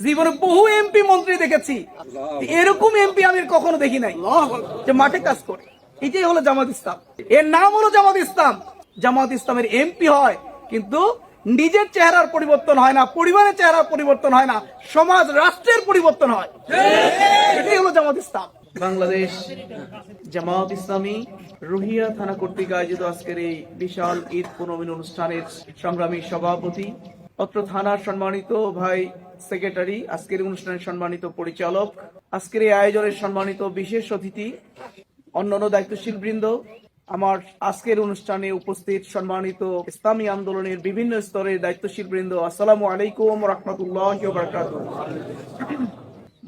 জীবনে বহু এমপি মন্ত্রী দেখেছি। এরকম এমপি আমি কখনো দেখি নাই। যে মাঠে কাজ করে। এটাই হলো জামাত ইসলাম। এর নাম হলো জামাত ইসলাম। জামাত ইসলামের এমপি হয়, কিন্তু নিজের চেহারার পরিবর্তন হয় না, পরিবারের চেহারার পরিবর্তন হয় না, সমাজ, রাষ্ট্রের পরিবর্তন হয়। এটাই হলো জামাত ইসলাম। বাংলাদেশ জামাত ইসলামী রুহিয়া থানা কর্তৃক আয়োজিত আজকের এই বিশাল ঈদ পুনমিন অনুষ্ঠানের সংগ্রামী সভাপতি, অত্র থানার সম্মানিত ভাই সেক্রেটারি আজকের অনুষ্ঠানের সম্মানিত পরিচালক, আজকের এই আয়োজনের সম্মানিত বিশেষ অতিথি, অন্যান্য দায়িত্বশীল বৃন্দ, আমার আজকের অনুষ্ঠানে উপস্থিত সম্মানিত ইসলামী আন্দোলনের বিভিন্ন স্তরের দায়িত্বশীল বৃন্দ, আসসালামু আলাইকুম রহমতুল্লাহ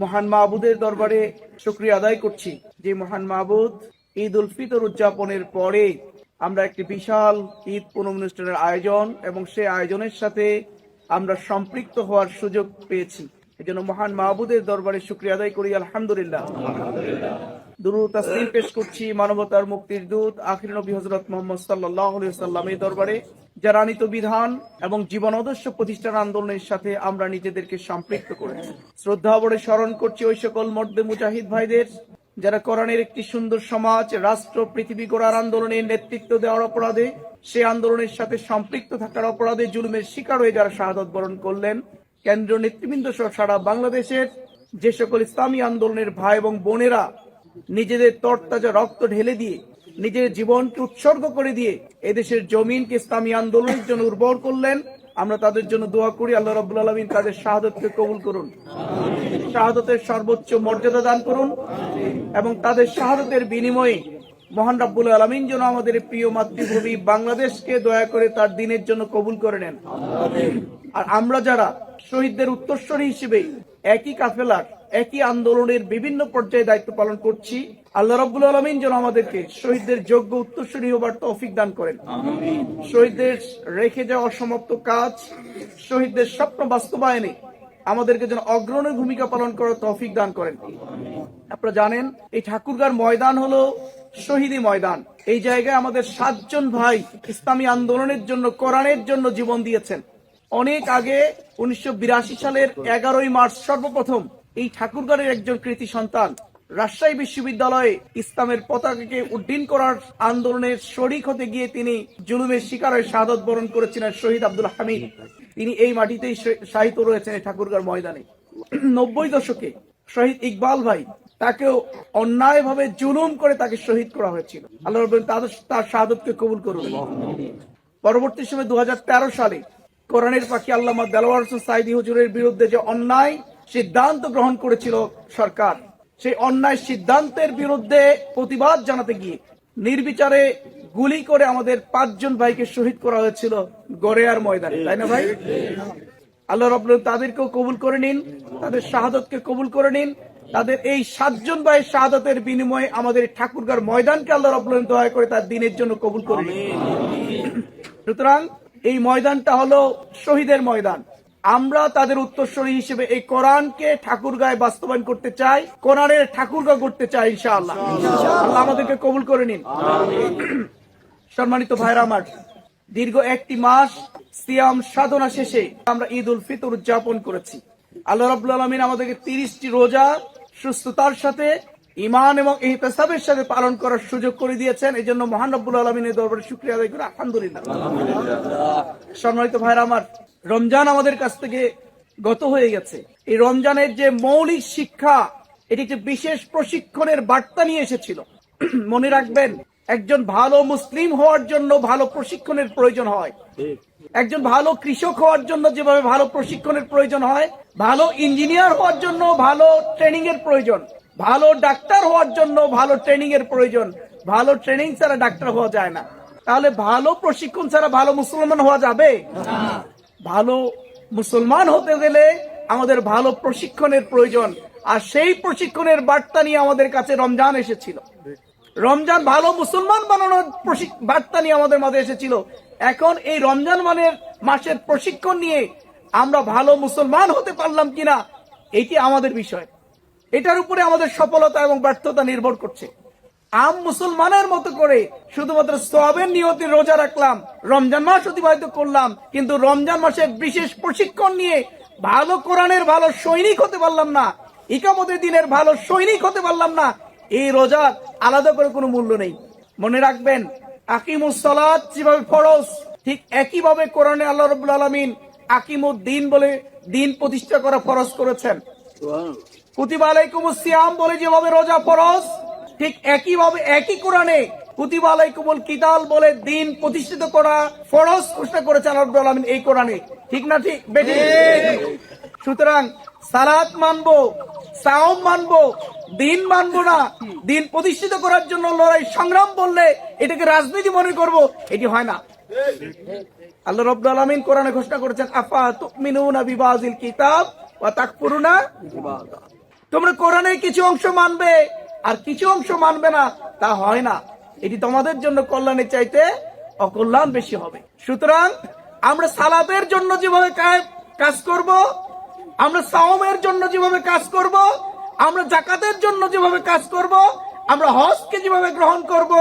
মহান মাহবুদের দরবারে শুক্রিয়া আদায় করছি যে মহান মাহবুদ ঈদ উল ফিতর উদযাপনের পরে আমরা একটি বিশাল ঈদ পুনম অনুষ্ঠানের আয়োজন এবং সেই আয়োজনের সাথে আমরা সম্পৃক্ত হওয়ার সুযোগ পেয়েছি। এজন্য মহান মাহবুদের দরবারে শুক্রিয়া আদায় করি আলহামদুলিল্লাহ। তাসলিম পেশ করছি মানবতার মুক্তির দূত আখির নবী হজরত মোহাম্মদ সাল্লাহ দরবারে যারা আনিত বিধান এবং জীবন আদর্শ প্রতিষ্ঠান আন্দোলনের সাথে আমরা নিজেদেরকে সম্পৃক্ত করেছি। শ্রদ্ধা বড়ে স্মরণ করছি ওই সকল মর্দে মুজাহিদ ভাইদের যারা কোরআনের একটি সুন্দর সমাজ, রাষ্ট্র, পৃথিবী গড়ার আন্দোলনের নেতৃত্ব দেওয়ার অপরাধে, সে আন্দোলনের সাথে সম্পৃক্ত থাকার অপরাধে জুলুমের শিকার হয়ে যারা শাহাদত বরণ করলেন। কেন্দ্রীয় নেতৃবৃন্দ সহ সারা বাংলাদেশের যে সকল ইসলামী আন্দোলনের ভাই এবং বোনেরা নিজেদের তরতাজা রক্ত ঢেলে দিয়ে, নিজের জীবনকে উৎসর্গ করে দিয়ে এদেশের জমিনকে ইসলামী আন্দোলনের জন্য উর্বর করলেন আমরা তাদের জন্য দোয়া করি, আল্লাহ রাব্বুল আলমিন তাদের শাহাদতকে কবুল করুন। শাহাদতের সর্বোচ্চ মর্যাদা দান করুন এবং তাদের শাহাদতের বিনিময়ে মহান রাব্বুল আলমিন যেন আমাদের প্রিয় মাতৃভূমি বাংলাদেশকে দয়া করে তার দিনের জন্য কবুল করে নেন। আর আমরা যারা শহীদদের উত্তরস্বরী হিসেবে একই কাফেলার একই আন্দোলনের বিভিন্ন পর্যায়ে দায়িত্ব পালন করছি। আল্লাহ রাব্বুল আলমিন যেন আমাদেরকে শহীদদের যোগ্য উত্তরস্বরী হবার তৌফিক দান করেন। শহীদদের রেখে যাওয়া অসমাপ্ত কাজ শহীদদের স্বপ্ন বাস্তবায়নে আমাদেরকে যেন অগ্রণী ভূমিকা পালন করার তৌফিক দান করেন। আপনারা জানেন এই ঠাকুরগার ময়দান হলো শহীদি ময়দান। এই জায়গায় আমাদের সাতজন ভাই ইসলামী আন্দোলনের জন্য কোরআনের জন্য জীবন দিয়েছেন। অনেক আগে উনিশশো বিরাশি সালের এগারোই মার্চ সর্বপ্রথম এই ঠাকুরগাঁড়ের একজন কৃতি সন্তান রাজশাহী বিশ্ববিদ্যালয়ে ইসলামের পতাকাকে উড্ডীন করার আন্দোলনের শরিক হতে গিয়ে তিনি জুলুমের শিকার হয়ে শাহাদত বরণ করেছিলেন শহীদ আব্দুল হামিদ। তিনি এই মাটিতেই শাহিত রয়েছেন এই ঠাকুরগাঁর ময়দানে। নব্বই দশকে শহীদ ইকবাল ভাই তাকেও অন্যায়ভাবে জুলুম করে তাকে শহীদ করা হয়েছিল। আল্লাহ তার শাহাদতকে কবুল করুন। পরবর্তী সময় দু হাজার তেরো সালে কোরআনের পাখি আল্লামা দেলোয়ার হোসেন সাইদি হুজুরের বিরুদ্ধে যে অন্যায় সিদ্ধান্ত গ্রহণ করেছিল সরকার। সেই অন্যায় সিদ্ধান্তের বিরুদ্ধে প্রতিবাদ জানাতে গিয়ে নির্বিচারে গুলি করে আমাদের পাঁচজন ভাইকে শহীদ করা হয়েছিল গড়েয়ার ময়দানে, তাই না ভাই? আল্লাহ রব তাদেরকেও কবুল করে নিন, তাদের শাহাদতকে কবুল করে নিন, তাদের এই সাতজন ভাইয়ের শাহাদতের বিনিময়ে আমাদের ঠাকুরগার ময়দানকে আল্লাহ রব দয়া করে তার দিনের জন্য কবুল করে নিন। সুতরাং এই ময়দানটা হলো শহীদের ময়দান। আমরা তাদের উত্তরস্বরী হিসেবে এই কোরআনকে ঠাকুরগায় বাস্তবায়ন করতে চাই কোরআনের ঠাকুরগা করতে চাই ইনশাআল্লাহ। আল্লাহ আমাদেরকে কবুল করে নিন। সম্মানিত ভাইরা আমার দীর্ঘ একটি মাস সিয়াম সাধনা শেষে আমরা ঈদ উল ফিতর উদযাপন করেছি। আল্লাহ রাব্বুল আলমিন আমাদেরকে তিরিশটি রোজা সুস্থতার সাথে ইমান এবং ইহতেসাবের সাথে পালন করার সুযোগ করে দিয়েছেন। এই জন্য মহান রব্বুল আলমিনের দরবারে শুক্রিয়া আদায় করে। আলহামদুলিল্লাহ। সম্মানিত ভাইরা আমার রমজান আমাদের কাছ থেকে গত হয়ে গেছে। এই রমজানের যে মৌলিক শিক্ষা, এটি একটি বিশেষ প্রশিক্ষণের বার্তা নিয়ে এসেছিল। মনে রাখবেন, একজন ভালো মুসলিম হওয়ার জন্য ভালো প্রশিক্ষণের প্রয়োজন হয়। একজন ভালো কৃষক হওয়ার জন্য যেভাবে ভালো প্রশিক্ষণের প্রয়োজন হয়, ভালো ইঞ্জিনিয়ার হওয়ার জন্য ভালো ট্রেনিং এর প্রয়োজন, ভালো ডাক্তার হওয়ার জন্য ভালো ট্রেনিং এর প্রয়োজন, ভালো ট্রেনিং ছাড়া ডাক্তার হওয়া যায় না। তাহলে ভালো প্রশিক্ষণ ছাড়া ভালো মুসলমান হওয়া যাবে? ভালো মুসলমান হতে গেলে আমাদের ভালো প্রশিক্ষণের প্রয়োজন। আর সেই প্রশিক্ষণের বার্তা নিয়ে আমাদের কাছে রমজান এসেছিল। রমজান ভালো মুসলমান বানানোর বার্তা নিয়ে আমাদের মাঝে এসেছিল। এখন এই রমজান মানের মাসের প্রশিক্ষণ নিয়ে আমরা ভালো মুসলমান হতে পারলাম কিনা, এটি আমাদের বিষয়। এটার উপরে আমাদের সফলতা এবং ব্যর্থতা নির্ভর করছে। আম মুসলমানের মতো করে শুধুমাত্র সোয়াবের নিয়তে রোজা রাখলাম রমজান মাস অতিবাহিত করলাম কিন্তু রমজান মাসের বিশেষ প্রশিক্ষণ নিয়ে ভালো কোরআনের ভালো সৈনিক হতে পারলাম না ইকামতের দিনের ভালো সৈনিক হতে পারলাম না এই রোজার আলাদা করে কোনো মূল্য নেই। মনে রাখবেন আকিমুসলাত যেভাবে ফরজ ঠিক একইভাবে কোরআনে আল্লাহ রবুল আলমিন আকিমুদ্দিন বলে দিন প্রতিষ্ঠা করা ফরজ করেছেন। কুতিবা আলাইকুম সিয়াম বলে যেভাবে রোজা ফরজ ঠিক একইভাবে একই কোরআনে কুতিবা আলাইকুমুল কিতাল বলে দিন প্রতিষ্ঠিত করা ফরজ ঘোষণা করেছে আল্লাহ রাব্বুল আলামিন এই কোরআনে। ঠিক না ঠিক? বেটি সুতরাং সালাত মানবো, সাওম মানবো, দিন মানবো না। দিন প্রতিষ্ঠিত করার জন্য লড়াই সংগ্রাম বললে এটাকে রাজনীতি মনে করব, এটি হয় না। আল্লাহ রব্দুল আলমিন কোরআনে ঘোষণা করেছেন, আফা তুমিনুনা বিবাজিল কিতাব ওয়া তাকফুরুনা তোমরা কোরআনের কিছু অংশ মানবে আর কিছু অংশ মানবে না, তা হয় না। এটি তোমাদের জন্য কল্যাণের চাইতে অকল্যাণ বেশি হবে। সুতরাং আমরা সালাতের জন্য যেভাবে কাজ করব, আমরা সাওমের জন্য যেভাবে কাজ করব, আমরা জাকাতের জন্য যেভাবে কাজ করব, আমরা হজকে যেভাবে গ্রহণ করব,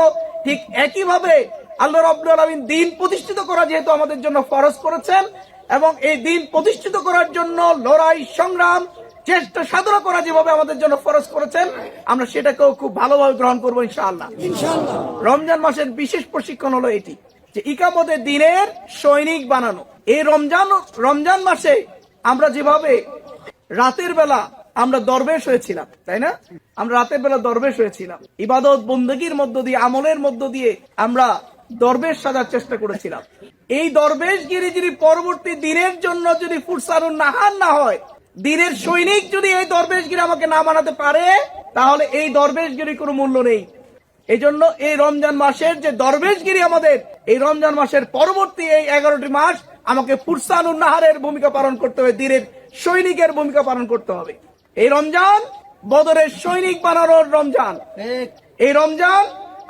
ঠিক একইভাবে আল্লাহ রব্দুল আলমিন দিন প্রতিষ্ঠিত করা যেহেতু আমাদের জন্য ফরজ করেছেন, এবং এই দিন প্রতিষ্ঠিত করার জন্য লড়াই, সংগ্রাম চেষ্টা সাধনা করা যেভাবে আমাদের জন্য ফরজ করেছেন আমরা সেটাকেও খুব ভালোভাবে গ্রহণ করব ইনশাআল্লাহ। রমজান মাসের বিশেষ প্রশিক্ষণ হলো এটি যে ইকামতের দিনের সৈনিক বানানো। এই রমজান রমজান মাসে আমরা যেভাবে রাতের বেলা আমরা দরবেশ হয়েছিলাম তাই না? আমরা রাতের বেলা দরবেশ হয়েছিলাম। ইবাদত বন্দগির মধ্য দিয়ে আমলের মধ্য দিয়ে আমরা দরবেশ সাজার চেষ্টা করেছিলাম। এই দরবেশ গিরি যদি পরবর্তী দিনের জন্য যদি ফুরসানুন নাহান না হয় দিনের সৈনিক যদি এই দরবেশগিরি আমাকে না মানাতে পারে তাহলে এই দরবেশগিরি কোনো মূল্য নেই। এই জন্য এই রমজান মাসের যে দরবেশগিরি আমাদের এই রমজান মাসের পরবর্তী এই এগারোটি মাস আমাকে ফুরসানুন নাহারের ভূমিকা পালন করতে হবে দিনের সৈনিকের ভূমিকা পালন করতে হবে। এই রমজান বদরের সৈনিক বানানোর রমজান। এই রমজান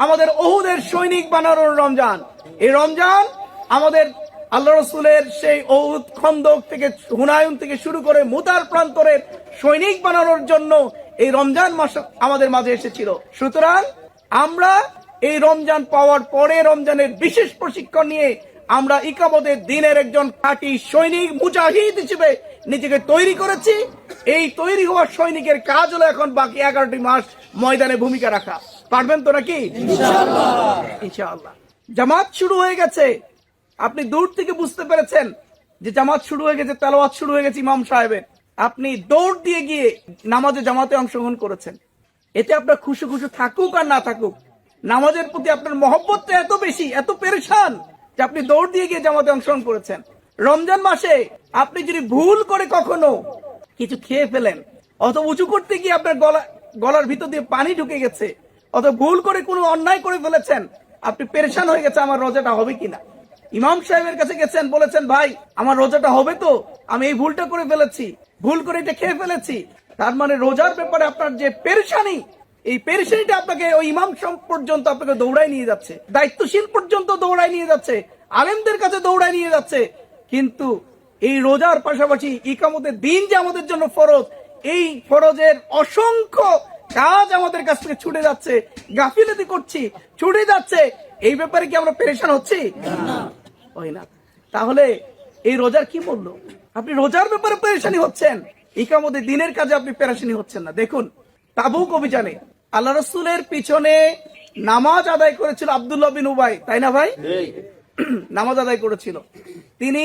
আমাদের অহুদের সৈনিক বানানোর রমজান। এই রমজান আমাদের আল্লাহ রসুলের সেই ঔদ খন্দক থেকে হুনায়ুন থেকে শুরু করে মুতার প্রান্তরের সৈনিক বানানোর জন্য এই রমজান মাস আমাদের মাঝে এসেছিল। সুতরাং আমরা এই রমজান পাওয়ার পরে রমজানের বিশেষ প্রশিক্ষণ নিয়ে আমরা ইকামতের দিনের একজন খাঁটি সৈনিক মুজাহিদ হিসেবে নিজেকে তৈরি করেছি। এই তৈরি হওয়া সৈনিকের কাজ হলো এখন বাকি এগারোটি মাস ময়দানে ভূমিকা রাখা। পারবেন তো নাকি? ইনশাআল্লাহ। জামাত শুরু হয়ে গেছে। আপনি দূর থেকে বুঝতে পেরেছেন যে জামাত শুরু হয়ে গেছে, তেলাওয়াত শুরু হয়ে গেছে ইমাম সাহেবের। আপনি দৌড় দিয়ে গিয়ে নামাজে জামাতে অংশগ্রহণ করেছেন। এতে আপনার খুশি খুশি থাকুক আর না থাকুক, নামাজের প্রতি আপনার মহব্বতটা এত বেশি, এত পেরেশান যে আপনি দৌড় দিয়ে গিয়ে জামাতে অংশগ্রহণ করেছেন। রমজান মাসে আপনি যদি ভুল করে কখনো কিছু খেয়ে ফেলেন অত উঁচু করতে গিয়ে আপনার গলা, গলার ভিতর দিয়ে পানি ঢুকে গেছে অত ভুল করে কোনো অন্যায় করে ফেলেছেন, আপনি পেরেশান হয়ে গেছে আমার রোজাটা হবে কিনা। ইমাম সাহেবের কাছে গেছেন, বলেছেন, ভাই, আমার রোজাটা হবে তো, আমি এই ভুলটা করে ফেলেছি, ভুল করে এটা খেয়ে ফেলেছি। তার মানে রোজার ব্যাপারে আপনার যে পেরেশানি, এই পেরেশানিটা আপনাকে ওই ইমাম পর্যন্ত আপনাকে দৌড়াই নিয়ে যাচ্ছে। দায়িত্বশীল পর্যন্ত দৌড়াই নিয়ে যাচ্ছে, আলেমদের কাছে দৌড়াই নিয়ে যাচ্ছে। কিন্তু এই রোজার পাশাপাশি ইকামতের দিন যে আমাদের জন্য ফরজ, এই ফরজের অসংখ্য কাজ আমাদের কাছ থেকে ছুটে যাচ্ছে, গাফিলতি করছি, ছুটে যাচ্ছে। এই ব্যাপারে কি আমরা পেরেশান হচ্ছি? হয় না। তাহলে এই রোজার কি মূল্য? আপনি রোজার ব্যাপারে পেরেশানি হচ্ছেন। ইকামতের দিনের কাজে আপনি পেরেশানি হচ্ছেন না। দেখুন তাবুক অভিযানে আল্লাহ রসুলের পিছনে নামাজ আদায় করেছিল আব্দুল্লাহ বিন উবাই তাই না ভাই? নামাজ আদায় করেছিল। তিনি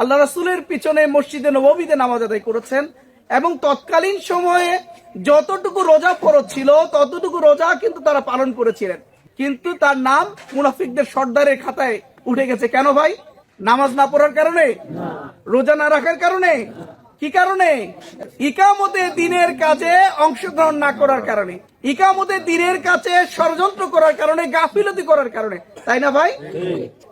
আল্লাহ রাসুলের পিছনে মসজিদে নবমীতে নামাজ আদায় করেছেন এবং তৎকালীন সময়ে যতটুকু রোজা ফরজ ছিল ততটুকু রোজা কিন্তু তারা পালন করেছিলেন। কিন্তু তার নাম মুনাফিকদের সর্দারের খাতায় উঠে গেছে কেন ভাই? নামাজ না পড়ার কারণে? রোজা না রাখার কারণে? কি কারণে? ইকামতে দিনের কাজে অংশগ্রহণ না করার কারণে। ইকামতে দিনের কাছে ষড়যন্ত্র করার কারণে, গাফিলতি করার কারণে। তাই না ভাই?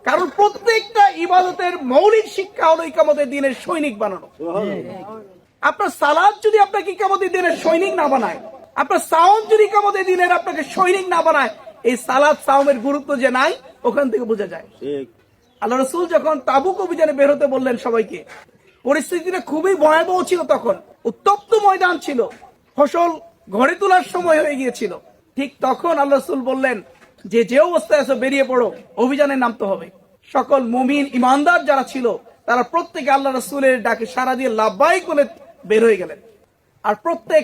কারণ প্রত্যেকটা ইবাদতের মৌলিক শিক্ষা হলো ইকামতের দিনের সৈনিক বানানো। আপনার সালাদ যদি আপনাকে ইকামতের দিনের সৈনিক না বানায়, আপনার সাউন্ড যদি ইকামতের দিনের আপনাকে সৈনিক না বানায় এই সালাদ সাউমের গুরুত্ব যে নাই ওখান থেকে বোঝা যায়। আল্লাহ রসুল যখন তাবুক অভিযানে বের হতে বললেন সবাইকে পরিস্থিতিটা খুবই ভয়াবহ ছিল তখন। উত্তপ্ত ময়দান ছিল। ফসল ঘরে তোলার সময় হয়ে গিয়েছিল। ঠিক তখন আল্লাহ রসুল বললেন যে যে অবস্থায় আছো বেরিয়ে পড়ো। অভিযানে নামতে হবে। সকল মুমিন ইমানদার যারা ছিল তারা প্রত্যেকে আল্লাহ রসুলের ডাকে সারা দিয়ে লাভবাই করে বের হয়ে গেলেন। আর প্রত্যেক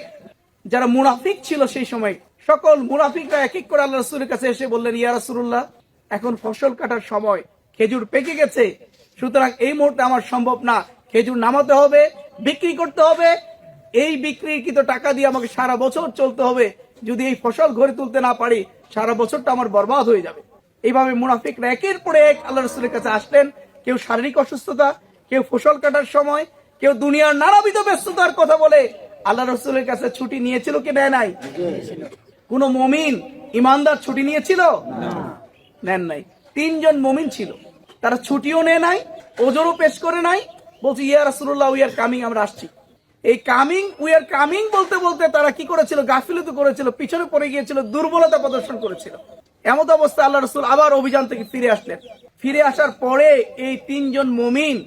যারা মুনাফিক ছিল সেই সময় সকল মুনাফিকরা এক এক করে আল্লাহ রসুলের কাছে এসে বললেন, ইয়া রাসূলুল্লাহ, এখন ফসল কাটার সময় খেজুর পেকে গেছে। সুতরাং এই মুহূর্তে আমার সম্ভব না। খেজুর নামাতে হবে, বিক্রি করতে হবে। এই বিক্রিকৃত টাকা দিয়ে আমাকে সারা বছর চলতে হবে। যদি এই ফসল ঘরে তুলতে না পারি, সারা বছরটা আমার বরবাদ হয়ে যাবে। এইভাবে মুনাফিকরা একের পর এক আল্লাহ রসুলের কাছে আসলেন। কেউ শারীরিক অসুস্থতা, কেউ ফসল কাটার সময়, কেউ দুনিয়ার নানাবিধ ব্যস্ততার কথা বলে আল্লাহ রসুলের কাছে ছুটি নিয়েছিল কি নেয় নাই? কোন মমিন ইমানদার ছুটি নিয়েছিল? নেন নাই। তিনজন মমিন ছিল। তারা ছুটিও নেয় নাই ওজোরও পেশ করে নাই। বলছে, ইয়া রাসুল্লাহ উই আর কামিং আমরা আসছি। এই কামিং উই আর কামিং বলতে বলতে তারা কি করেছিল? গাফিলতি করেছিল, পিছনে পড়ে গিয়েছিল, দুর্বলতা প্রদর্শন করেছিল। এমত অবস্থা আল্লাহ রসুল আবার অভিযান থেকে ফিরে আসলেন। ফিরে আসার পরে এই তিনজন মমিন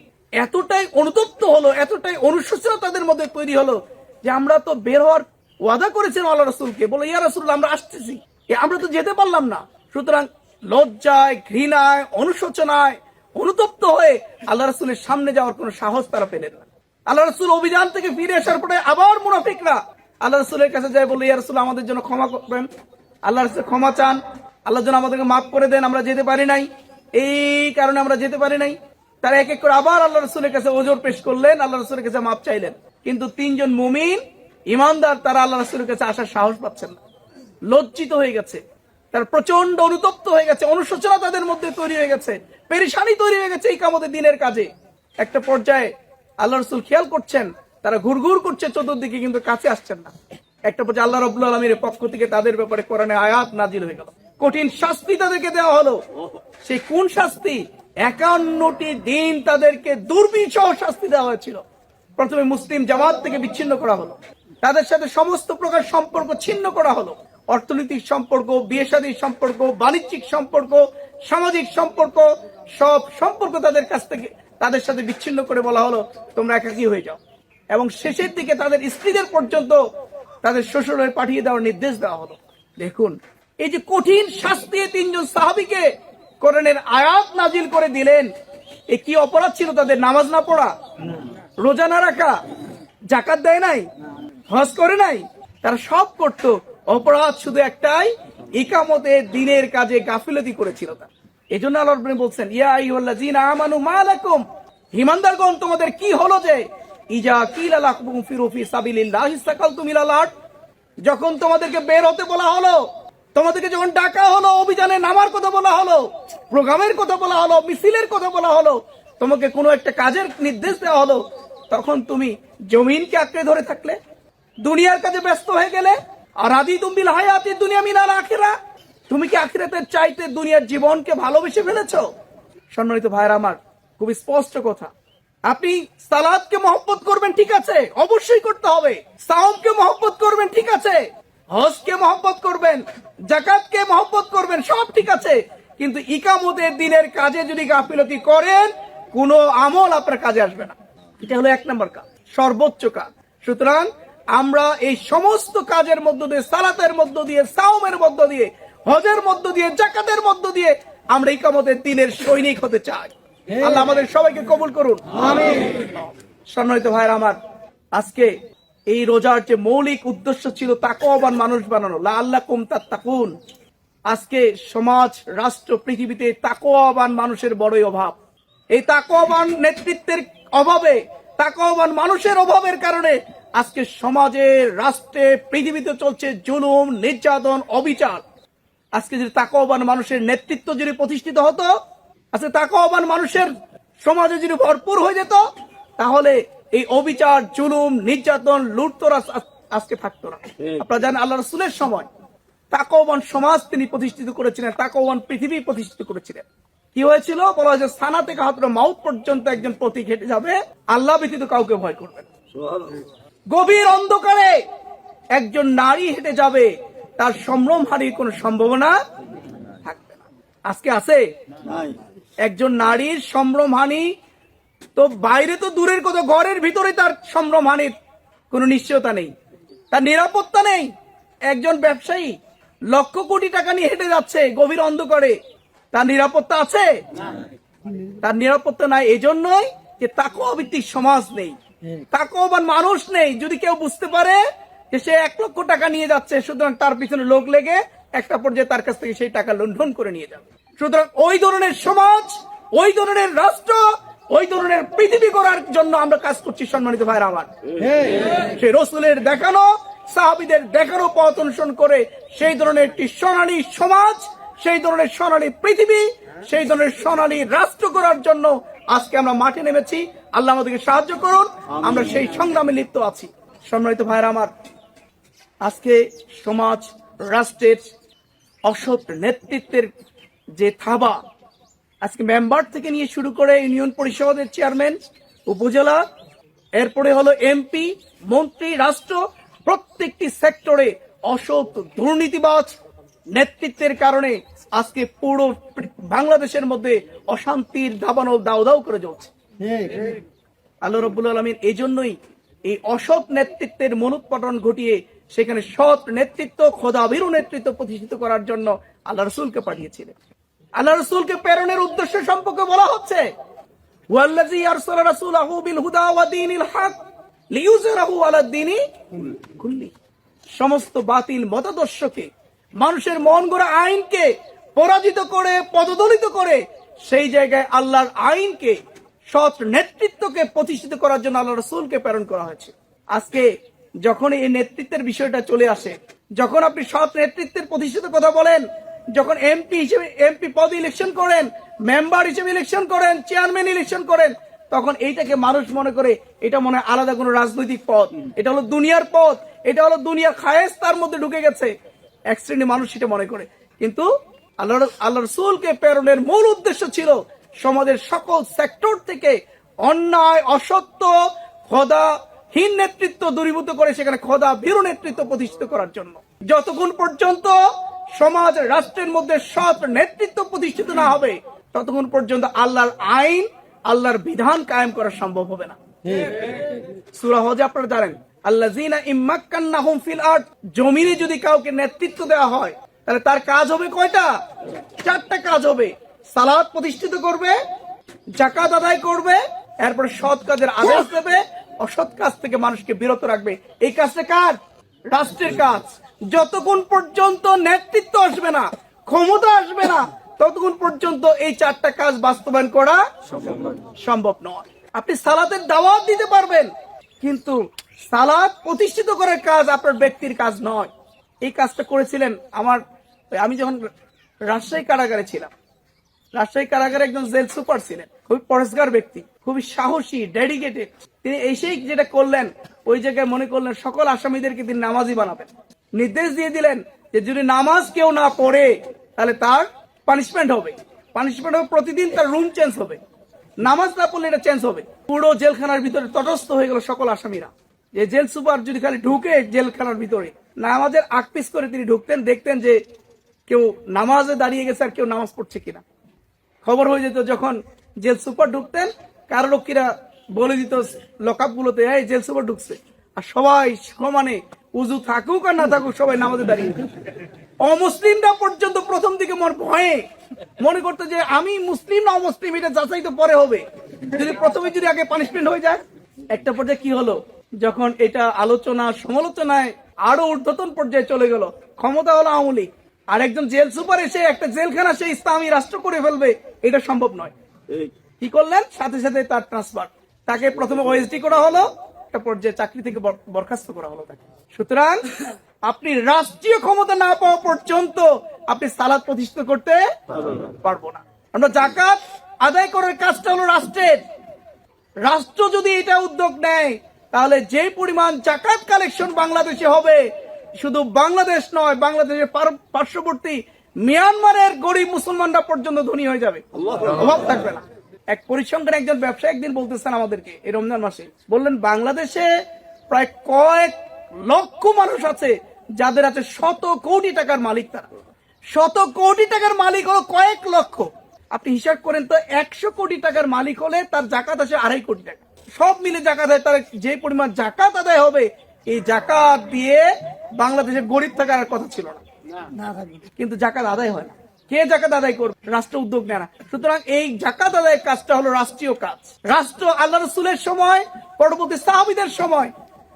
এতটাই অনুতপ্ত হলো, এতটাই অনুশোচনা তাদের মধ্যে তৈরি হলো যে আমরা তো বের হওয়ার ওয়াদা করেছেন আল্লাহ রসুলকে। বলে, ইয়া রসুল আমরা আসতেছি। আমরা তো যেতে পারলাম না। সুতরাং লজ্জায়, ঘৃণায়, অনুশোচনায়, অনুতপ্ত হয়ে আল্লাহ রসুলের সামনে যাওয়ার কোনো সাহস তারা পেলেন না। আল্লাহ রসুল অভিযান থেকে ফিরে আসার পরে আবার মুনাফিকরা আল্লাহ রসুলের কাছে যায়, বলে, ইয়া রসুল আমাদের জন্য ক্ষমা করবেন আল্লাহ রসুল ক্ষমা চান। আল্লাহ যেন আমাদেরকে মাফ করে দেন, আমরা যেতে পারি নাই। এই কারণে আমরা যেতে পারি নাই। তারা এক এক করে আবার আল্লাহ রসুলের কাছে ওজোর পেশ করলেন, আল্লাহ রসুলের কাছে মাপ চাইলেন। কিন্তু তিনজন মুমিন ইমানদার তারা আল্লাহ রসুলের কাছে আসার সাহস পাচ্ছেন না। লজ্জিত হয়ে গেছে। তার প্রচণ্ড অনুতপ্ত হয়ে গেছে। অনুশোচনা তাদের মধ্যে তৈরি হয়ে গেছে। পেরেশানি তৈরি হয়ে গেছে এই কামতের দিনের কাজে। একটা পর্যায়ে আল্লাহ রসুল খেয়াল করছেন, তারা ঘুরঘুর করছে চতুর্দিকে, কিন্তু কাছে আসছেন না। একটা পর্যায়ে আল্লাহ রবুল্লা আলমীর পক্ষ থেকে তাদের ব্যাপারে কোরআনে আয়াত নাজিল হয়ে গেল। কঠিন শাস্তি তাদেরকে দেওয়া হলো। সেই কোন শাস্তি? একান্নটি দিন তাদেরকে দুর্বিষহ শাস্তি দেওয়া হয়েছিল। প্রথমে মুসলিম জামাত থেকে বিচ্ছিন্ন করা হলো। তাদের সাথে সমস্ত প্রকার সম্পর্ক ছিন্ন করা হলো। অর্থনৈতিক সম্পর্ক বিয়ে সম্পর্ক, বাণিজ্যিক সম্পর্ক, সামাজিক সম্পর্ক, সব সম্পর্ক তাদের কাছ থেকে, তাদের সাথে বিচ্ছিন্ন করে বলা হলো, তোমরা একাকী হয়ে যাও। এবং শেষের দিকে তাদের স্ত্রীদের পর্যন্ত তাদের শ্বশুরের পাঠিয়ে দেওয়ার নির্দেশ দেওয়া হলো। দেখুন, এই যে কঠিন শাস্তি তিনজন সাহাবিকে কোরআনের আয়াত নাজিল করে দিলেন, এ কি অপরাধ ছিল তাদের? নামাজ না পড়া? রোজা না রাখা? জাকাত দেয় নাই? হজ করে নাই, তারা সব করত। অপরাধ শুধু একটাই ইকামতে দিনের কাজে গাফিলতি করেছিল তারা। এই জন্য আল্লাহ বলছেন, ইয়া আইয়ুহাল্লাযীনা আমানু মা লাকুম। হিমানদারগণ তোমাদের কি হলো যে, ইজা কিলা লাকুম ফিরু ফি সাবিলিল্লাহি সাকালতুম ইলাল যখন তোমাদেরকে বের হতে বলা হলো, তোমাদেরকে যখন ডাকা হলো, অভিযানে নামার কথা বলা হলো, প্রোগ্রামের কথা বলা হলো, মিছিলের কথা বলা হলো, তোমাকে কোনো একটা কাজের নির্দেশ দেওয়া হলো, তখন তুমি জমিনকে আঁকড়ে ধরে থাকলে। দুনিয়ার কাজে ব্যস্ত হয়ে গেলে আর আদি তুমিল হায়াতি দুনিয়া মিনাল আখিরা। তুমি কি আখিরাতের চাইতে দুনিয়ার জীবনকে ভালোবেসে ফেলেছো? সম্মানিত ভাইয়ের আমার, খুব স্পষ্ট কথা। আপনি সালাদকে মহব্বত করবেন, ঠিক আছে, অবশ্যই করতে হবে। সাওমকে মহব্বত করবেন, ঠিক আছে। হজকে মহব্বত করবেন, জাকাতকে মহব্বত করবেন, সব ঠিক আছে। কিন্তু ইকামতের দিনের কাজে যদি গাফিলতি করেন, কোনো আমল আপনার কাজে আসবে না। এটা হলো এক নম্বর কাজ, সর্বোচ্চ কাজ। সুতরাং আমরা এই সমস্ত কাজের মধ্য দিয়ে সালাতের মধ্য দিয়ে সাওমের মধ্য দিয়ে হজের মধ্য দিয়ে জাকাতের মধ্য দিয়ে আমরা ইকামতের দিনের সৈনিক হতে চাই। আল্লাহ আমাদের সবাইকে কবুল করুন। সম্মানিত ভাইয়ের আমার আজকে এই রোজার যে মৌলিক উদ্দেশ্য ছিল তাকওয়াবান মানুষ বানানো লা আল্লাহ কুম তাকুন আজকে সমাজ রাষ্ট্র পৃথিবীতে তাকওয়াবান মানুষের বড়ই অভাব। এই তাকওয়াবান নেতৃত্বের অভাবে তাকওয়াবান মানুষের অভাবের কারণে আজকে সমাজে রাষ্ট্রে পৃথিবীতে চলছে জুলুম নির্যাতন অবিচার। আজকে যদি তাকওয়াবান মানুষের নেতৃত্ব যদি প্রতিষ্ঠিত হতো আজকে তাকওয়াবান মানুষের সমাজে যদি ভরপুর হয়ে যেত তাহলে এই অবিচার জুলুম নির্যাতন লুটতরাজ আজকে থাকতো না। আপনারা জানেন আল্লাহ রসুলের সময় তাকওয়াবান সমাজ তিনি প্রতিষ্ঠিত করেছিলেন তাকওয়াবান পৃথিবী প্রতিষ্ঠিত করেছিলেন। কি হয়েছিল? বলা হয়েছে সানা থেকে হাতরা মাউথ পর্যন্ত একজন প্রতীক হেঁটে যাবে আল্লাহ ব্যতীত কাউকে ভয় করবেন। গভীর অন্ধকারে একজন নারী হেঁটে যাবে তার সম্ভ্রম হারির কোনো সম্ভাবনা থাকবে না। আজকে আছে একজন নারীর সম্ভ্রম হানি তো বাইরে তো দূরের কথা ঘরের ভিতরে তার সম্ভ্রম হানির কোনো নিশ্চয়তা নেই। তার নিরাপত্তা নেই। একজন ব্যবসায়ী লক্ষ কোটি টাকা নিয়ে হেঁটে যাচ্ছে গভীর অন্ধকারে। তার নিরাপত্তা আছে? তার নিরাপত্তা নাই এজন্যই যে তাকওয়া ভিত্তিক সমাজ নেই। তাকওয়াবান মানুষ নেই। যদি কেউ বুঝতে পারে যে সে এক লক্ষ টাকা নিয়ে যাচ্ছে, সুতরাং তার পিছনে লোক লেগে একটা পর্যায়ে তার কাছ থেকে সেই টাকা লুণ্ঠন করে নিয়ে যাবে। সুতরাং ওই ধরনের সমাজ, ওই ধরনের রাষ্ট্র, ওই ধরনের পৃথিবী করার জন্য আমরা কাজ করছি, সম্মানিত ভাইরা আমার। সে রসুলের দেখানো, সাহাবিদের দেখানো পথ অনুসরণ করে সেই ধরনের একটি সোনালী সমাজ, সেই ধরনের সোনালী পৃথিবী, সেই ধরনের সোনালী রাষ্ট্র করার জন্য আজকে আমরা মাঠে নেমেছি। আল্লাহ আমাদেরকে সাহায্য করুন। আমরা সেই সংগ্রামে লিপ্ত আছি। সম্মানিত ভাইরা আমার আজকে সমাজ রাষ্ট্রের অসৎ নেতৃত্বের যে থাবা আজকে মেম্বার থেকে নিয়ে শুরু করে ইউনিয়ন পরিষদের চেয়ারম্যান উপজেলা এরপরে হলো এমপি মন্ত্রী রাষ্ট্র প্রত্যেকটি সেক্টরে অসৎ দুর্নীতিবাজ নেতৃত্বের কারণে আজকে পুরো বাংলাদেশের মধ্যে অশান্তির দাবানল দাও দাও করে জ্বলছে। আল্লাহ রব্বুল আলমীর এই জন্যই এই অসৎ নেতৃত্বের মনুৎপাটন ঘটিয়ে সেখানে সৎ নেতৃত্ব, খোদাবিরু নেতৃত্ব প্রতিষ্ঠিত করার জন্য আল্লাহ রসুলকে পাঠিয়েছিলেন। আল্লাহ রসুলকে প্রেরণের উদ্দেশ্য সম্পর্কে বলা হচ্ছে সমস্ত বাতিল মতাদর্শকে, মানুষের মন গড়া আইনকে পরাজিত করে, পদদলিত করে, সেই জায়গায় আল্লাহর আইনকে সৎ নেতৃত্বকে প্রতিষ্ঠিত করার জন্য আল্লাহ রসুলকে প্রেরণ করা হয়েছে। আজকে যখন এই নেতৃত্বের বিষয়টা চলে আসে, যখন আপনি সৎ নেতৃত্বের প্রতিষ্ঠিত কথা বলেন, যখন এমপি হিসেবে এমপি পদ ইলেকশন করেন মেম্বার হিসেবে ইলেকশন করেন চেয়ারম্যান ইলেকশন করেন, তখন এইটাকে মানুষ মনে করে এটা মনে আলাদা কোনো রাজনৈতিক পথ এটা হলো দুনিয়ার পথ এটা হলো দুনিয়ার খায়েস তার মধ্যে ঢুকে গেছে। এক শ্রেণি মানুষ সেটা মনে করে। কিন্তু আল্লাহ আল্লাহ রসুলকে প্রেরণের মূল উদ্দেশ্য ছিল সমাজের সকল সেক্টর থেকে অন্যায়, অসত্য খোদাহীন নেতৃত্ব দূরীভূত করে সেখানে খোদা ভীরু নেতৃত্ব প্রতিষ্ঠিত করার জন্য। যতক্ষণ পর্যন্ত সমাজ রাষ্ট্রের মধ্যে সৎ নেতৃত্ব প্রতিষ্ঠিত না হবে, ততক্ষণ পর্যন্ত আল্লাহর আইন, আল্লাহর বিধান কায়েম করা সম্ভব হবে না। সূরা হজে আপনারা জানেন, আল্লাযীনা ইম্মাক্কান্নাহুম ফিল আরদ, জমিনে যদি কাউকে নেতৃত্ব দেওয়া হয়, তাহলে তার কাজ হবে কয়টা? চারটা কাজ হবে। সালাত প্রতিষ্ঠিত করবে জাকাত আদায় করবে, এরপরে সৎ কাজের আদেশ দেবে, অসৎ কাজ থেকে মানুষকে বিরত রাখবে। এই কাজটা কাজ রাষ্ট্রের কাজ। যতক্ষণ পর্যন্ত নেতৃত্ব আসবে না, ক্ষমতা আসবে না, ততক্ষণ পর্যন্ত এই চারটা কাজ বাস্তবায়ন করা সম্ভব নয়। আপনি সালাতের দাওয়াত দিতে পারবেন, কিন্তু সালাত প্রতিষ্ঠিত করার কাজ আপনার ব্যক্তির কাজ নয়। এই কাজটা করেছিলেন আমার, আমি যখন রাজশাহী কারাগারে ছিলাম রাজশাহী কারাগারে একজন জেল সুপার ছিলেন। খুবই পরেশগার ব্যক্তি, খুবই সাহসী ডেডিকেটেড তিনি এসেই যেটা করলেন, ওই জায়গায় মনে করলেন সকল আসামিদেরকে তিনি নামাজি বানাবেন। নির্দেশ দিয়ে দিলেন যে যদি নামাজ কেউ না পড়ে, তাহলে তার পানিশমেন্ট হবে। পানিশমেন্ট হবে, প্রতিদিন তার রুম চেঞ্জ হবে। নামাজ না পড়লে এটা চেঞ্জ হবে। পুরো জেলখানার ভিতরে তটস্থ হয়ে গেল সকল আসামিরা। যে জেল সুপার যদি খালি ঢুকে জেলখানার ভিতরে, নামাজের আগ পিস করে তিনি ঢুকতেন, দেখতেন যে কেউ নামাজে দাঁড়িয়ে গেছে আর কেউ নামাজ পড়ছে কিনা। খবর হয়ে যেত যখন জেল সুপার ঢুকতেন কারোরক্ষীরা বলে দিত লকআপ গুলোতে জেল সুপার ঢুকছে। আর সবাই সমানে উজু থাকুক আর না থাকুক সবাই নামাজে দাঁড়িয়ে। অমুসলিমরা পর্যন্ত প্রথম দিকে মন ভয়ে মনে করতো যে, আমি মুসলিম না অমুসলিম, এটা যাচাই তো পরে হবে। যদি প্রথমে যদি আগে পানিশমেন্ট হয়ে যায়, একটা পর্যায়ে কি হলো? যখন এটা আলোচনা, সমালোচনায় আরও ঊর্ধ্বতন পর্যায়ে চলে গেল ক্ষমতা হলো আওয়ামী লীগ। আর একজন জেল সুপার এসে একটা জেলখানা সে ইসলামী রাষ্ট্র করে ফেলবে। এটা সম্ভব নয়। কি করলেন? সাথে সাথে তার ট্রান্সফার তাকে প্রথমে ওএসডি করা হলো একটা পর্যায়ে চাকরি থেকে বরখাস্ত করা হলো তাকে। সুতরাং আপনি রাষ্ট্রীয় ক্ষমতা না পাওয়া পর্যন্ত আপনি সালাদ প্রতিষ্ঠিত করতে পারব না। আমরা জাকাত আদায় করার কাজটা হলো রাষ্ট্রের। রাষ্ট্র যদি এটা উদ্যোগ নেয়, তাহলে যে পরিমাণ জাকাত কালেকশন বাংলাদেশে হবে, শুধু বাংলাদেশ নয়, বাংলাদেশের পার্শ্ববর্তী মিয়ানমারের গরিব মুসলমানরা পর্যন্ত ধনী হয়ে যাবে। অভাব থাকবে না। এক পরিসংখ্যান একজন ব্যবসায়ী একদিন বলতেছেন আমাদেরকে এই রমজান মাসে বললেন বাংলাদেশে প্রায় কয়েক লক্ষ মানুষ আছে যাদের আছে শত কোটি টাকার মালিক তারা। শত কোটি টাকার মালিক হলো কয়েক লক্ষ। আপনি হিসাব করেন তো একশো কোটি টাকার মালিক হলে তার জাকাত আসে আড়াই কোটি টাকা। সব মিলে জাকাত হয় তার যে পরিমাণ জাকাত আদায় হবে এই জাকাত দিয়ে বাংলাদেশের গরিব থাকার কথা ছিল না। কিন্তু জাকাত আদায় হয় না। কে জাকাত আদায় করবে? রাষ্ট্র উদ্যোগ নেয় না। সুতরাং এই জাকাত আদায়ের কাজটা হলো রাষ্ট্রীয় কাজ। রাষ্ট্র আল্লাহ রসুলের সময়, পরবর্তী সাহাবিদের সময়,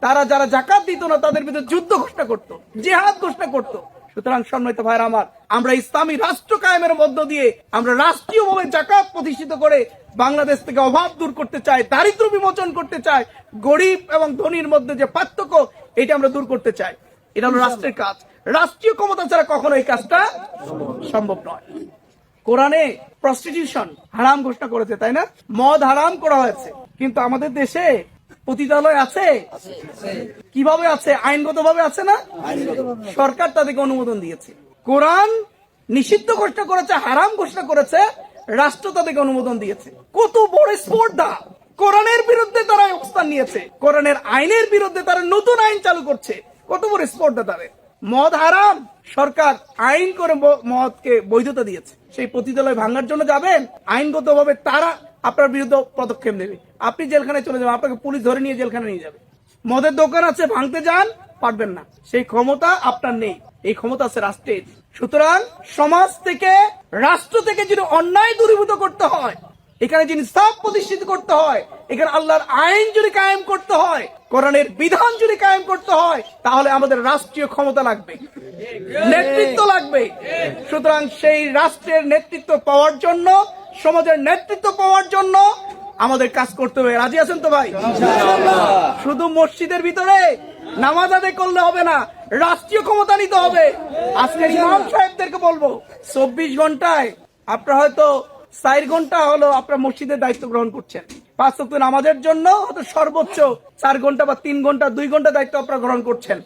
তারা যারা জাকাত দিত না, তাদের ভিতরে যুদ্ধ ঘোষণা করত, জেহাদ ঘোষণা করত। সুতরাং সম্মানিত ভাইরা আমার, আমরা ইসলামী রাষ্ট্র কায়েমের মধ্য দিয়ে আমরা রাষ্ট্রীয়ভাবে জাকাত প্রতিষ্ঠিত করে বাংলাদেশ থেকে অভাব দূর করতে চাই দারিদ্র বিমোচন করতে চাই, গরিব এবং ধনীর মধ্যে যে পার্থক্য, এটা আমরা দূর করতে চাই। এটা হলো রাষ্ট্রের কাজ। রাষ্ট্রীয় ক্ষমতা ছাড়া কখনো এই কাজটা সম্ভব নয়। কোরআনে প্রস্টিটিউশন হারাম ঘোষণা করেছে, তাই না? মদ হারাম করা হয়েছে। কিন্তু আমাদের দেশে পতিতালয় আছে? কীভাবে আছে? আইনগত ভাবে আছে না? সরকার তাদেরকে অনুমোদন দিয়েছে। কোরআন নিষিদ্ধ ঘোষণা করেছে, হারাম ঘোষণা করেছে, রাষ্ট্র তাদেরকে অনুমোদন দিয়েছে। কত বড় স্পর্ধা! কোরআনের বিরুদ্ধে তারা অবস্থান নিয়েছে। কোরআনের আইনের বিরুদ্ধে তারা নতুন আইন চালু করছে। কত বড় স্পর্ধা তাদের। মদ হারাম, সরকার আইন করে মদকে বৈধতা দিয়েছে। সেই পতিতালয় ভাঙার জন্য যাবেন আইনগত ভাবে তারা আপনার বিরুদ্ধে পদক্ষেপ নেবে। আপনি জেলখানায় চলে যাবেন, আপনাকে পুলিশ ধরে নিয়ে জেলখানে নিয়ে যাবে। মদের দোকান আছে, ভাঙতে যান, পারবেন না। সেই ক্ষমতা আপনার নেই। এই ক্ষমতা আছে রাষ্ট্রের। সুতরাং সমাজ থেকে, রাষ্ট্র থেকে যদি অন্যায় দূরীভূত করতে হয় এখানে যিনি সাপ প্রতিষ্ঠিত করতে হয় এখানে আল্লাহর আইন যদি কায়েম করতে হয় কোরআনের বিধান যদি কায়েম করতে হয় তাহলে আমাদের রাষ্ট্রীয় ক্ষমতা লাগবে নেতৃত্ব লাগবে। সুতরাং সেই রাষ্ট্রের নেতৃত্ব পাওয়ার জন্য সমাজের নেতৃত্ব পাওয়ার জন্য আমাদের কাজ করতে হবে। রাজি আছেন তো ভাই? শুধু মসজিদের ভিতরে নামাজ আদায় করলে হবে না রাষ্ট্রীয় ক্ষমতা নিতে হবে। আজকের ইমাম সাহেবদেরকে বলব চব্বিশ ঘন্টায় আপনার হয়তো চার ঘণ্টা হলো আপনার মসজিদের দায়িত্ব গ্রহণ করছেন। পাঁচ ওয়াক্ত নামাজের জন্য হয়তো সর্বোচ্চ চার ঘণ্টা বা তিন ঘণ্টা দুই ঘণ্টা দায়িত্ব আপনারা গ্রহণ করছেন।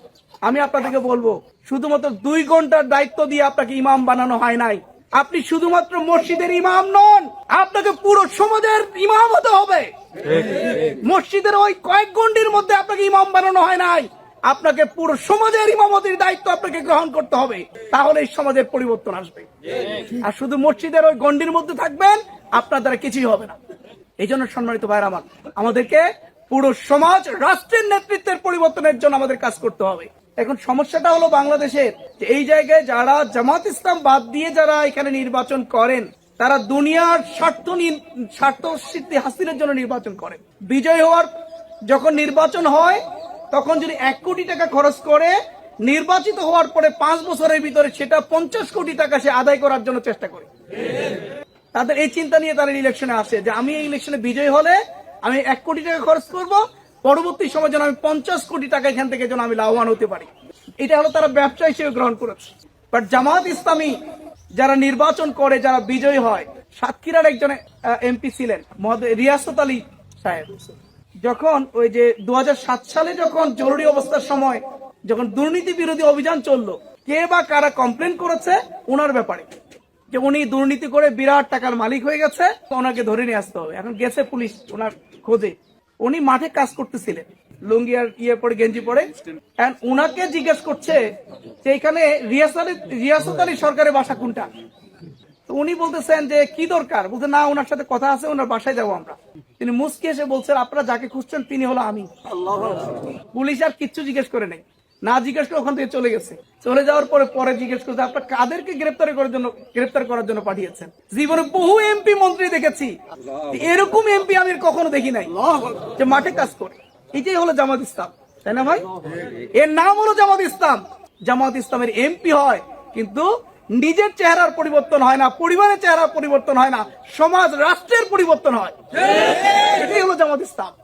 আমি আপনাদেরকে বলব শুধুমাত্র দুই ঘণ্টার দায়িত্ব দিয়ে আপনাকে ইমাম বানানো হয় নাই। আপনি শুধুমাত্র মসজিদের ইমাম নন আপনাকে পুরো সমাজের ইমাম হতে হবে। মসজিদের ওই কয়েক গন্ডির মধ্যে আপনাকে ইমাম বানানো হয় নাই। আপনাকে পুরো সমাজের ইমামতির দায়িত্ব আপনাকে গ্রহণ করতে হবে। তাহলে এই সমাজের পরিবর্তন আসবে। আর শুধু মসজিদের ওই গন্ডির মধ্যে থাকবেন, আপনার দ্বারা কিছুই হবে না। এই জন্য সম্মানিত ভাইয়ের আমার, আমাদেরকে পুরো সমাজ রাষ্ট্রের নেতৃত্বের পরিবর্তনের জন্য আমাদের কাজ করতে হবে। এখন সমস্যাটা হলো বাংলাদেশের এই জায়গায় যারা জামাত ইসলাম বাদ দিয়ে যারা এখানে নির্বাচন করেন, তারা দুনিয়ার স্বার্থ স্বার্থ সিদ্ধি হাসিলের জন্য নির্বাচন করেন। বিজয় হওয়ার যখন নির্বাচন হয় তখন যদি এক কোটি টাকা খরচ করে নির্বাচিত হওয়ার পরে পাঁচ বছরের ভিতরে সেটা পঞ্চাশ কোটি টাকা সে আদায় করার জন্য চেষ্টা করে। তাদের এই চিন্তা নিয়ে তারা ইলেকশনে আসে যে আমি এই ইলেকশনে বিজয়ী হলে আমি এক কোটি টাকা খরচ করব, পরবর্তী সময় যেন আমি পঞ্চাশ কোটি টাকা এখান থেকে যেন আমি লাভবান হতে পারি। এটা হলো তারা ব্যবসা হিসেবে গ্রহণ করেছে। বাট জামাত ইসলামী যারা নির্বাচন করে, যারা বিজয়ী হয়, সাতক্ষীরার একজন এমপি ছিলেন রিয়াসত আলী সাহেব। যখন ওই যে দু হাজার সাত সালে যখন জরুরি অবস্থার সময় যখন দুর্নীতি বিরোধী অভিযান চলল, কে বা কারা কমপ্লেন করেছে ওনার ব্যাপারে। যে উনি দুর্নীতি করে বিরাট টাকার মালিক হয়ে গেছে ওনাকে ধরে নিয়ে আসতে হবে। এখন গেছে পুলিশ ওনার খোঁজে। উনি মাঠে কাজ করতেছিলেন। লুঙ্গি আর ইয়ে পরে, গেঞ্জি পরে। উনাকে জিজ্ঞেস করছে যে এখানে রিয়াসত আলী সরকারের বাসা কোনটা? উনি বলতেছেন যে, কি দরকার? বলতে না ওনার সাথে কথা আছে ওনার বাসায় যাব আমরা। তিনি মুসকি এসে বলছেন আপনারা যাকে খুঁজছেন তিনি হলো আমি। পুলিশ আর কিচ্ছু জিজ্ঞেস করে নেই। না জিজ্ঞেস করে ওখান থেকে চলে গেছে। চলে যাওয়ার পরে পরে জিজ্ঞেস করছে আপনার কাদেরকে গ্রেপ্তার করার জন্য গ্রেপ্তার করার জন্য পাঠিয়েছেন? জীবনে বহু এমপি মন্ত্রী দেখেছি। এরকম এমপি আমি কখনো দেখি নাই। যে মাঠে কাজ করে। এটাই হলো জামাত ইসলাম। তাই না ভাই? এর নাম হলো জামাত ইসলাম। জামাত ইসলামের এমপি হয় কিন্তু নিজের চেহারার পরিবর্তন হয় না পরিবারের চেহারার পরিবর্তন হয় না সমাজ রাষ্ট্রের পরিবর্তন হয়। এটাই হলো জামাত ইসলাম।